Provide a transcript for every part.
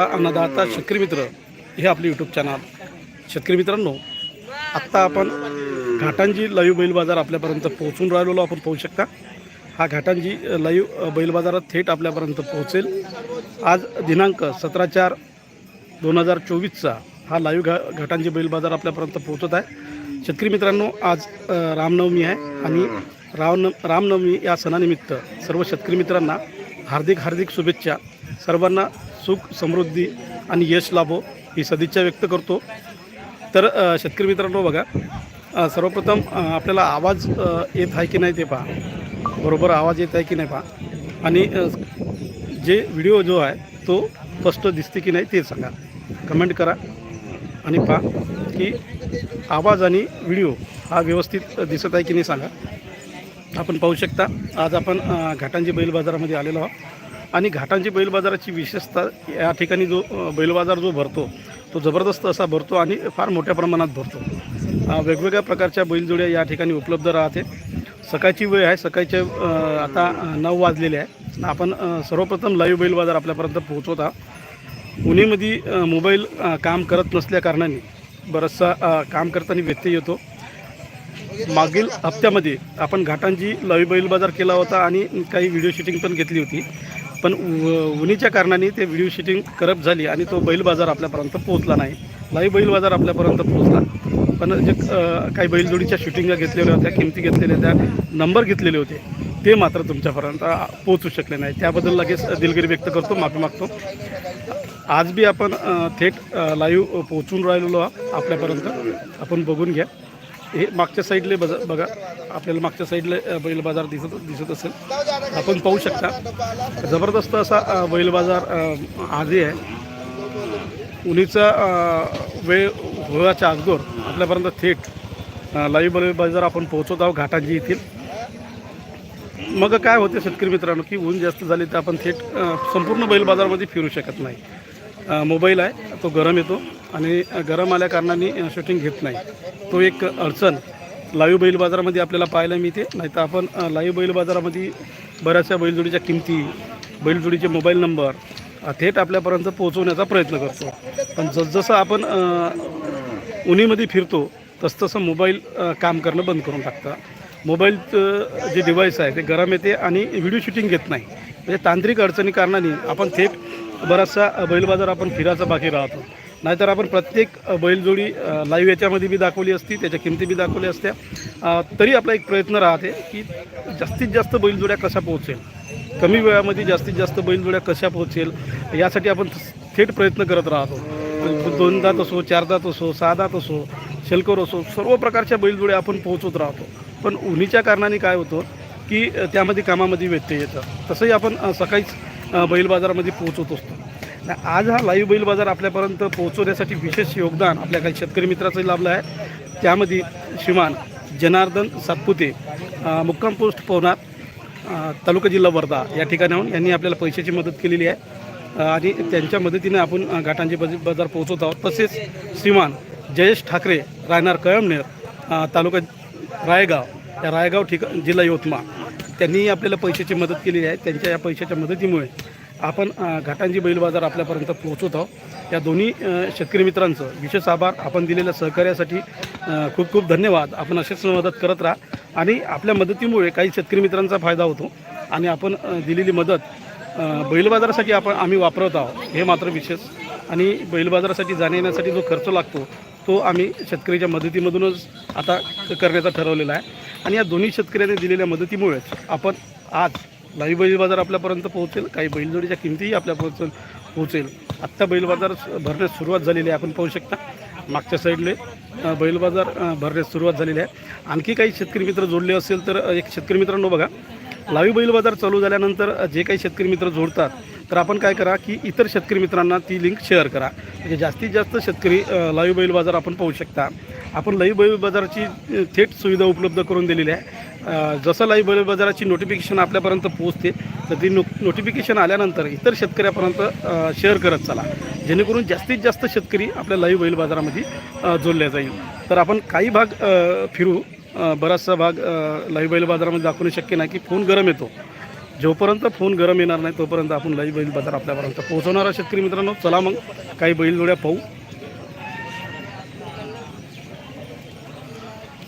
अन्नदाता शेतकरी मित्र हे आपले यूट्यूब चॅनल शेतकरी मित्रांनो आत्ता आपण घाटांजी लाईव्ह बैल बाजार आपल्यापर्यंत पोहोचून राहिलेलो आपण पाहू शकता. हा घाटांजी लाईव्ह बैल बाजारात थेट आपल्यापर्यंत पोहोचेल. आज दिनांक सतरा चार दोन हजार चोवीसचा हा लाईव्ह घा घाटांजी बैल बाजार आपल्यापर्यंत पोहोचत आहे. शेतकरी मित्रांनो आज रामनवमी आहे आणि रामन रामनवमी या सणानिमित्त सर्व शेतकरी मित्रांना हार्दिक हार्दिक शुभेच्छा. सर्वांना सुख समृद्धी आणि यश लाभो ही सदिच्छा व्यक्त करतो. तर शेतकरी मित्रांनो बघा सर्वप्रथम आपल्याला आवाज येत आहे की नाही ते पहा. बरोबर आवाज येत आहे की नाही पहा. आणि जे व्हिडिओ जो आहे तो स्पष्ट दिसते की नाही ते सांगा. कमेंट करा आणि पहा की आवाज आणि व्हिडिओ हा व्यवस्थित दिसत आहे की नाही सांगा. आपण पाहू शकता आज आपण घाटांची घाटांजी बैल बाजारामध्ये आलेलो आहोत. आणि घाटांची बैल बाजाराची विशेषता या ठिकाणी जो बैलबाजार बैल बाजार जो भरतो तो जबरदस्त असा भरतो आणि फार मोठ्या प्रमाणात भरतो. वेगवेगळ्या प्रकारच्या बैलजोड्या या ठिकाणी उपलब्ध राहते. सकाळची वेळ आहे सकाळच्या आता नऊ वाजलेले आहे. आपण सर्वप्रथम लाईव्ह बैल बाजार आपल्यापर्यंत पोहोचवत आहोत. पुणेमध्ये मोबाईल काम करत नसल्याकारणाने बरंचसा बराचसा काम करताना व्यत्यय येतो. मागील हप्त्यामध्ये आपण घाटांची लाईव्ह बैल बाजार केला होता आणि काही व्हिडिओ शूटिंग पण घेतली होती. पण उन्हीच्या कारणाने ते व्हिडिओ शूटिंग करप झाली आणि तो बैल बाजार आपल्यापर्यंत पोहोचला नाही. लाईव्ह बैल बाजार आपल्यापर्यंत पोहोचला. पण जे काही बैलजोडीच्या शूटिंगा घेतलेल्या होत्या किमती घेतलेल्या त्या नंबर घेतलेले होते ते मात्र तुमच्यापर्यंत पोहोचू शकले नाही. त्याबद्दल लगेच दिलगिरी व्यक्त करतो माफी मागतो. आज बी आपण थेट लाईव्ह पोहोचून राहिलेलो आपल्यापर्यंत. आपण बघून घ्या. हे मागच्या साईडले बजा बघा आपल्याला मागच्या साईडला बैल बाजार दिसत दिसत असेल. आपण पाहू शकता जबरदस्त असा बैल बाजार आधी आहे. उन्हीचा वेळ होळाच्या अगोदर आपल्यापर्यंत थेट लाईव्ह बैल बाजार आपण पोहोचवत आहोत घाटांजी येथील. मग काय होते शेतकरी मित्रांनो की ऊन जास्त झाली तर आपण थेट संपूर्ण बैल बाजारमध्ये फिरू शकत नाही. मोबाईल आहे तो गरम येतो. आणि गरम आल्या कारणाने शूटिंग घेत नाही. तो एक अडचण. लाईव्ह बैल बाजारामध्ये आपल्याला पाहायला मिळते. नाही तर आपण लाईव्ह बैल बाजारामध्ये बऱ्याचशा बैलजोडीच्या किमती बैलजोडीचे मोबाईल नंबर थेट आपल्यापर्यंत पोहोचवण्याचा प्रयत्न करतो. पण जसजसं आपण उन्हीमध्ये फिरतो तसतसं मोबाईल काम करणं बंद करून टाकतं. मोबाईलचं जे डिव्हाइस आहे ते गरम येते आणि व्हिडिओ शूटिंग घेत नाही. म्हणजे तांत्रिक अडचणी कारणाने आपण थेट बराचसा बैल बाजार आपण फिरायचा बाकी राहतो. नाहीतर आपण प्रत्येक बैलजोडी लाईव्ह याच्यामध्ये बी दाखवली असती त्याच्या किमती बी दाखवल्या असत्या. तरी आपला एक प्रयत्न राहते की जास्तीत जास्त बैलजोड्या कशा पोहोचेल? कमी वेळामध्ये जास्तीत जास्त बैलजोड्या कशा पोहोचेल? यासाठी आपण थेट प्रयत्न करत राहतो. दोनदा असो चारदा असो सहा दात असो शेलकर असो सर्व प्रकारच्या बैलजोड्या आपण पोहोचवत राहतो. पण उन्हीच्या कारणाने काय होतं की त्यामध्ये कामामध्ये व्यत्यय येतं. तसंही आपण सकाळीच बैल बाजारामध्ये पोहोचवत असतो. आज हा लाईव्ह बैल बाजार आपल्यापर्यंत पोहोचवण्यासाठी विशेष योगदान आपल्या काही शेतकरी मित्राचंही लाभलं आहे. त्यामध्ये श्रीमान जनार्दन सातपुते मुक्काम पोस्ट पवनार तालुका जिल्हा वर्धा या ठिकाणाहून यांनी आपल्याला पैशाची मदत केलेली आहे. आणि त्यांच्या मदतीने आपण घाटांचे बज बाजार पोहोचवत आहोत. तसेच श्रीमान जयेश ठाकरे राहणार कळमनेर तालुका रायगाव या रायगाव ठिका जिल्हा यवतमाळ. त्यांनी आपल्याला पैशाची मदत केलेली आहे. त्यांच्या या पैशाच्या मदतीमुळे आपण घाटांची घाटांजी बैल बाजार आपल्यापर्यंत पोहोचवत आहोत. या दोन्ही शेतकरी मित्रांचं विशेष आभार. आपण दिलेल्या सहकार्यासाठी खूप खूप धन्यवाद. आपण असेच मदत करत राहा. आणि आपल्या मदतीमुळे काही शेतकरी मित्रांचा फायदा होतो. आणि आपण दिलेली मदत बैलबाजारासाठी बैल बाजारासाठी आपण आम्ही वापरत आहोत. हे मात्र विशेष. आणि बैल बाजारासाठी जाण्या येण्यासाठी जो खर्च लागतो तो आम्ही शेतकऱ्याच्या मदतीमधूनच आता करण्याचा ठरवलेला आहे. आणि या दोन्ही शेतकऱ्यांनी दिलेल्या मदतीमुळेच आपण आज लाईव्ह बैल बाजार आपल्यापर्यंत पोहोचेल. काही बैलजोडीच्या किमतीही आपल्यापर्यंत पोहोचेल. आत्ता बैल बाजार भरण्यास सुरुवात झालेली आहे. आपण पाहू शकता मागच्या साईडले बैल बाजार भरण्यास सुरुवात झालेली आहे. आणखी काही शेतकरी मित्र जोडले असेल तर एक शेतकरी मित्रांनो बघा. लावी बैल बाजार चालू झाल्यानंतर जे काही शेतकरी मित्र जोडतात तर आपण काय करा की इतर शेतकरी मित्रांना ती लिंक शेअर करा. म्हणजे जास्तीत जास्त शेतकरी अ, लाईव्ह बैल बाजार आपण पाहू शकता. आपण लाईव्ह बैल बाजारची थेट सुविधा उपलब्ध करून दिलेली आहे. जसं लाईव्ह बैल बाजाराची नोटिफिकेशन आपल्यापर्यंत पोहोचते तर ती नो नोटिफिकेशन आल्यानंतर इतर शेतकऱ्यापर्यंत शेअर करत चला. जेणेकरून जास्तीत जास्त शेतकरी आपल्या लाईव्ह बैल बाजारामध्ये जोडल्या जाईल. तर आपण काही भाग फिरू. बराचसा भाग लाईव्ह बैल बाजारामध्ये दाखवणे शक्य नाही की फोन गरम येतो. जोपर्यंत फोन गरम येणार नाही तोपर्यंत आपण लाईव्ह बैल बाजार आपल्यापर्यंत पोहोचवणारा शेतकरी मित्रांनो. चला मग काही बैलजोड्या पाहू.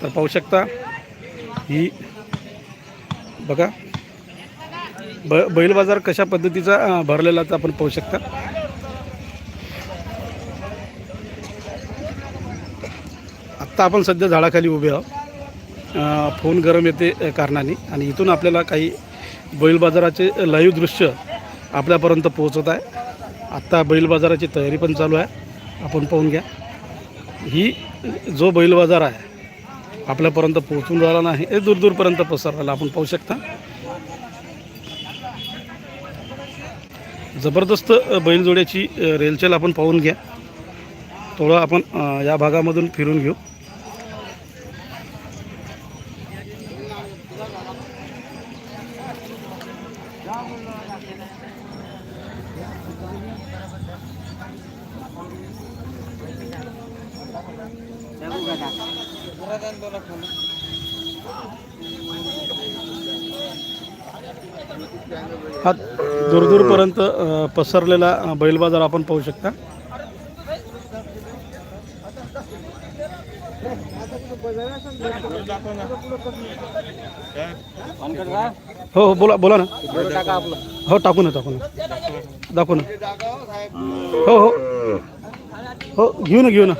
तर पाहू शकता ही बघा. ब बैल बाजार कशा पद्धतीचा भरलेला तर आपण पाहू शकता. आत्ता आपण सध्या झाडाखाली उभे आहोत. फोन गरम येते कारणाने आणि इथून आपल्याला काही बैल बाजाराचे लाईव्ह दृश्य आपल्यापर्यंत पोहोचत आहे. आत्ता बैल बाजाराची तयारी पण चालू आहे. आपण पाहून घ्या. ही जो बैल बाजार आहे आपल्यापर्यंत पोहोचून राहिला नाही. हे दूरदूरपर्यंत पसरलेला आपण पाहू शकता. जबरदस्त बैलजोड्याची रेलचेल आपण पाहून घ्या. थोडं आपण या भागामधून फिरून घेऊ. हा दूरदूरपर्यंत पसरलेला बैल बाजार आपण पाहू शकता. हो हो बोला बोला ना. हो टाकू ना टाकू ना. दाखवू ना. हो हो. हो घेऊ ना घेऊ ना.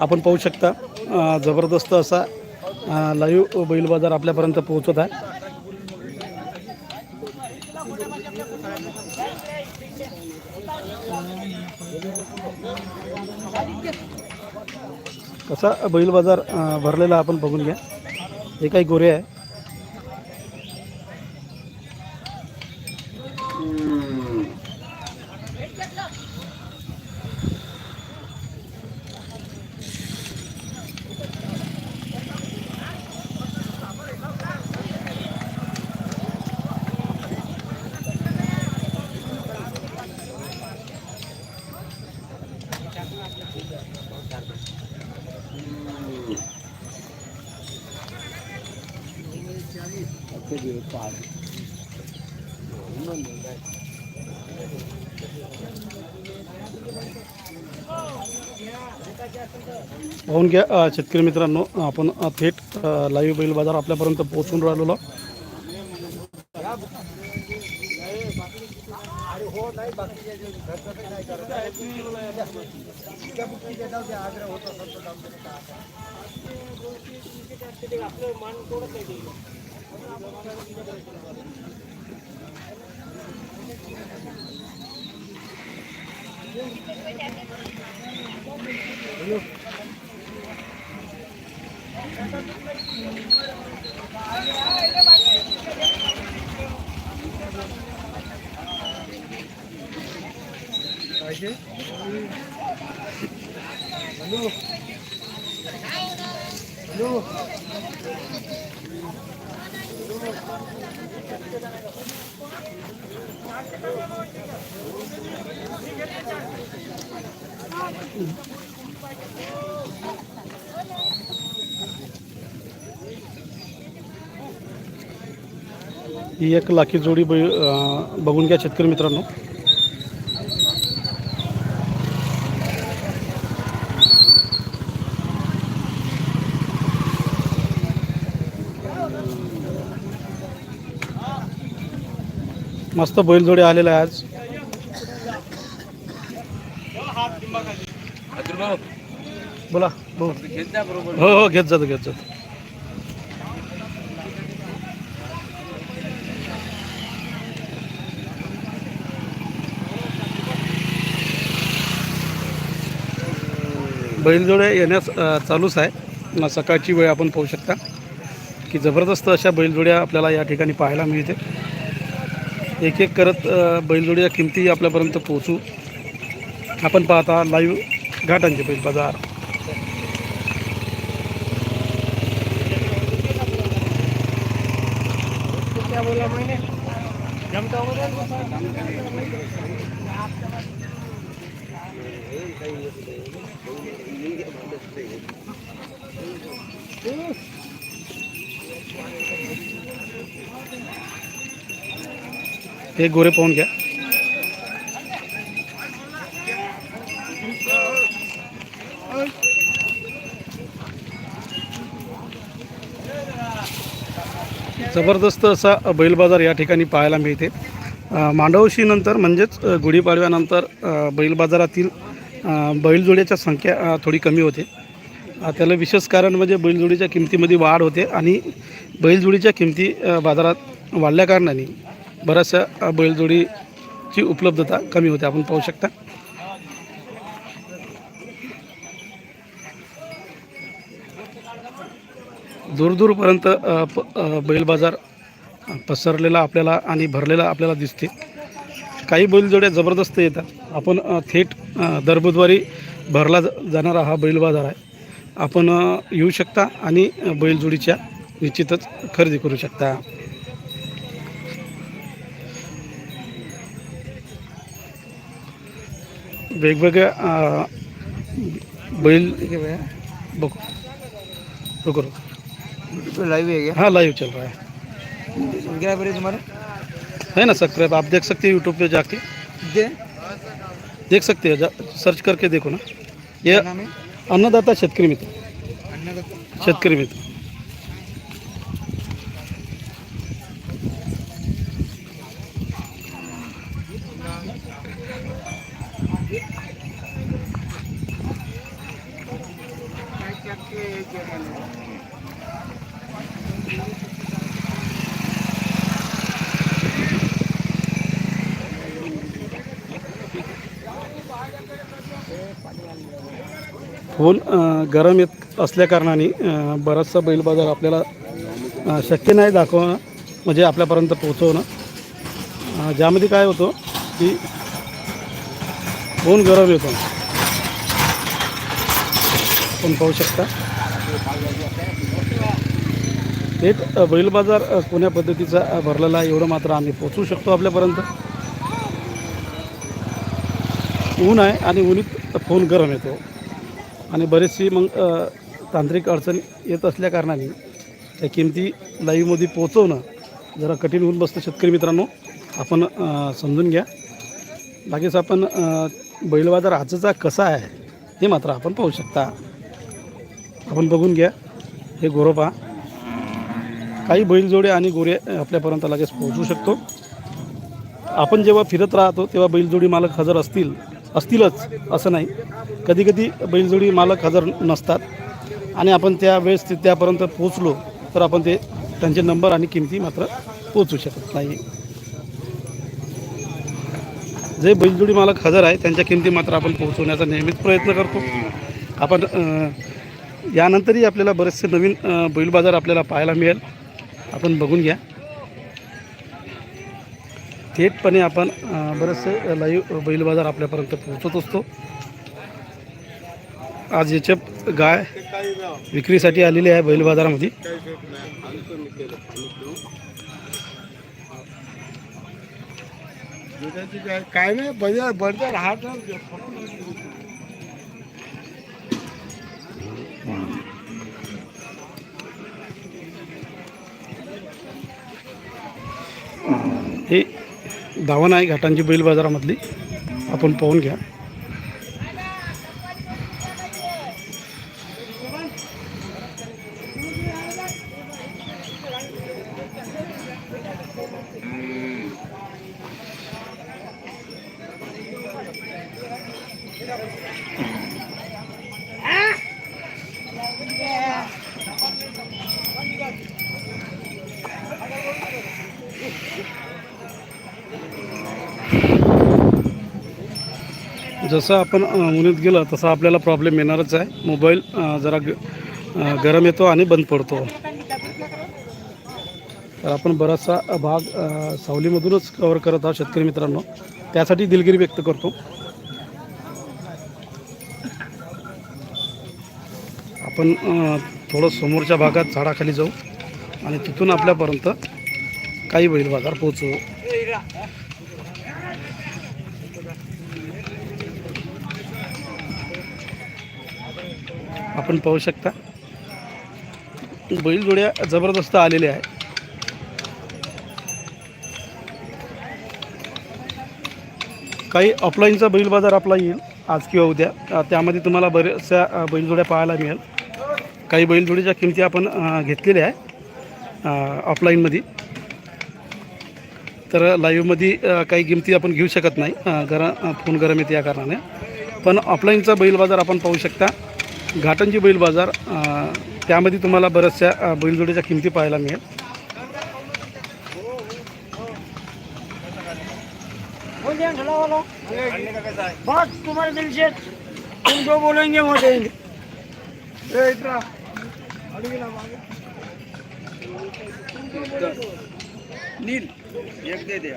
आपण पाहू शकता जबरदस्त असा लाईव्ह बैल बाजार आपल्यापर्यंत पोहोचत आहे. कसा बैल बाजार भरलेला आपण बघून घ्या. हे काही गोरे आहे. पाहून घ्या शेतकरी मित्रांनो आपण थेट लाईव्ह बैल बाजार आपल्यापर्यंत पोहोचून राहिलेलो. Hello. ही एक लाखी जोडी बैल बघून घ्या शेतकरी मित्रांनो. मस्त बैलजोडी आलेला आहे आज. बोला हो हो घेत जातो घेत जातो. बैलजोड्या येण्यास चालूच आहे. न सकाळची वेळ आपण पाहू शकता की जबरदस्त अशा बैलजोड्या आपल्याला या ठिकाणी पाहायला मिळते. एक एक करत अ, बैलजोड्या किमती आपल्यापर्यंत पोहोचू. आपण पाहता लाईव्ह घाटांचे बैल बाजार. हे गोरे पाहून घ्या. जबरदस्त असा बैल बाजार या ठिकाणी पाहायला मिळते. मांडवशीनंतर म्हणजेच गुढीपाडव्यानंतर बैल बाजारातील बैलजोड्याच्या संख्या थोडी कमी होते. त्याला विशेष कारण म्हणजे बैलजोडीच्या किमतीमध्ये वाढ होते आणि बैलजोडीच्या किमती बाजारात वाढल्या कारणाने बऱ्याचशा बैलजोडीची उपलब्धता कमी होते. आपण पाहू शकता. दूरदूरपर्यंत बैल बाजार पसरलेला आपल्याला आणि भरलेला आपल्याला दिसते. काही बैलजोड्या जबरदस्त येतात. आपण थेट दर बुधवारी भरला जाणारा हा बैल बाजार आहे. आपण येऊ शकता आणि बैलजोडीच्या निश्चितच खरेदी करू शकता. वेगवेगळ्या बैल बघू. रुको तो लाइव है हाँ लाइव चल रहा है। क्या है तुम्हारा? है ना सब्सक्राइब आप देख सकते हैं यूट्यूब पे जाके। दे। देख सकते हैं जा, सर्च करके देखो ना। ये अन्नदाता शेतकरी मित्र। अन्नदाता। शेतकरी मित्र। फोन गरम येत असल्याकारणाने बराचसा बैल बाजार आपल्याला शक्य नाही दाखवणं म्हणजे आपल्यापर्यंत पोहोचवणं. ज्यामध्ये काय होतं की फोन गरम येतो. आपण पाहू शकता. एक बैल बाजार कोण्या पद्धतीचा भरलेला आहे एवढं मात्र आम्ही पोचवू शकतो आपल्यापर्यंत. ऊन आहे आणि उन्हीत फोन गरम येतो. आणि बरेचशी मग तांत्रिक अडचण येत असल्याकारणाने त्या किमती लाईव्हमध्ये पोचवणं जरा कठीण होऊन बसतं शेतकरी मित्रांनो. आपण समजून घ्या. लगेच आपण बैल बाजार आजचा कसा आहे हे मात्र आपण पाहू शकता. आपण बघून घ्या. हे गोरोपा पहा. काही बैलजोडे आणि गोरे आपल्यापर्यंत लगेच पोहोचू शकतो. आपण जेव्हा फिरत राहतो तेव्हा बैलजोडी मालक हजर असतील. असतीलच असं नाही. कधी कधी बैलजोडी मालक हजर नसतात आणि आपण त्या वेळेस ते त्यापर्यंत पोचलो तर आपण ते त्यांचे नंबर आणि किमती मात्र पोचू शकत नाही. जे बैलजोडी मालक हजर आहे त्यांच्या किमती मात्र आपण पोहोचवण्याचा नेहमीच प्रयत्न करतो. आपण यानंतरही आपल्याला बरेचसे नवीन बैलबाजार बैल बाजार आपल्याला पाहायला मिळेल. आपण बघून घ्या. थेटपणे आपण बरेचसे लाईव्ह बैल बाजार आपल्यापर्यंत पोहोचत असतो. आज याच्या गाय विक्रीसाठी आलेली आहे बैल बाजारामध्ये. काय नाही बजार ही धावण आहे घाटांची बैल बाजारामधली आपण पाहून घ्या. जसं आपण उन्हात गेलं तसं आपल्याला प्रॉब्लेम येणारच आहे. मोबाईल जरा ग गरम येतो आणि बंद पडतो. तर आपण बराचसा भाग सावलीमधूनच कवर करत आहोत शेतकरी मित्रांनो. त्यासाठी दिलगिरी व्यक्त करतो. आपण थोडं समोरच्या भागात झाडाखाली जाऊ आणि तिथून आपल्यापर्यंत काही बैल बाजार पोहोचवू आपण पाहू शकता. बैलजोड्या जबरदस्त आलेल्या आहे काही ऑफलाईनचा बैल बाजार आपला येईल. आज किंवा उद्या. त्यामध्ये तुम्हाला बऱ्याचशा बैलजोड्या पाहायला मिळेल. काही बैलजोडीच्या किमती आपण घेतलेल्या आहे ऑफलाईनमध्ये तर लाईव्हमध्ये काही किमती आपण घेऊ शकत नाही. गरम फोन गरम येते या कारणाने. पण ऑफलाईनचा बैल बाजार आपण पाहू शकता. घाटंजी बैल बाजार त्यामध्ये तुम्हाला बऱ्याचशा बैलजोडीच्या किमती पाहायला मिळेल. बस तुम्हारे दिल से तुम जो बोलेंगे वो देंगे ए, इतना नील एक दे दे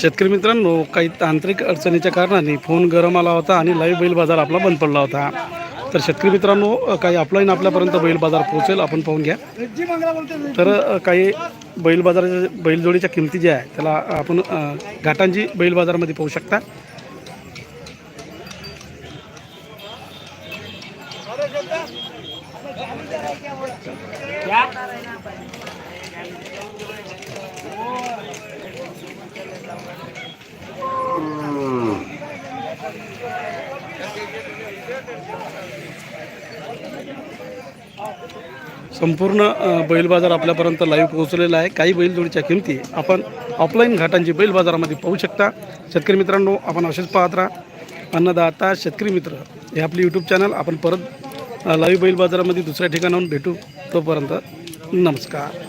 शेतकरी मित्रांनो काही तांत्रिक अडचणीच्या कारणाने फोन गरम आला होता आणि लाईव्ह बैल बाजार आपला बंद पडला होता. तर शेतकरी मित्रांनो काही ऑफलाईन आपल्यापर्यंत बैल बाजार पोहोचेल आपण पाहून घ्या. तर काही बैल बाजाराच्या बैलजोडीच्या किमती ज्या आहे त्याला आपण घाटांची बैल बाजारामध्ये पाहू शकता. संपूर्ण बैल बाजार आपल्यापर्यंत लाईव्ह पोहोचलेला आहे. काही बैलजोडीच्या किमती आपण ऑफलाईन घाटांची बैल बाजारामध्ये पाहू शकता. शेतकरी मित्रांनो आपण असेच पाहत राहा. अन्नदाता शेतकरी मित्र हे आपली यूट्यूब चॅनल आपण परत लाईव्ह बैल बाजारामध्ये दुसऱ्या ठिकाणाहून भेटू. तोपर्यंत नमस्कार.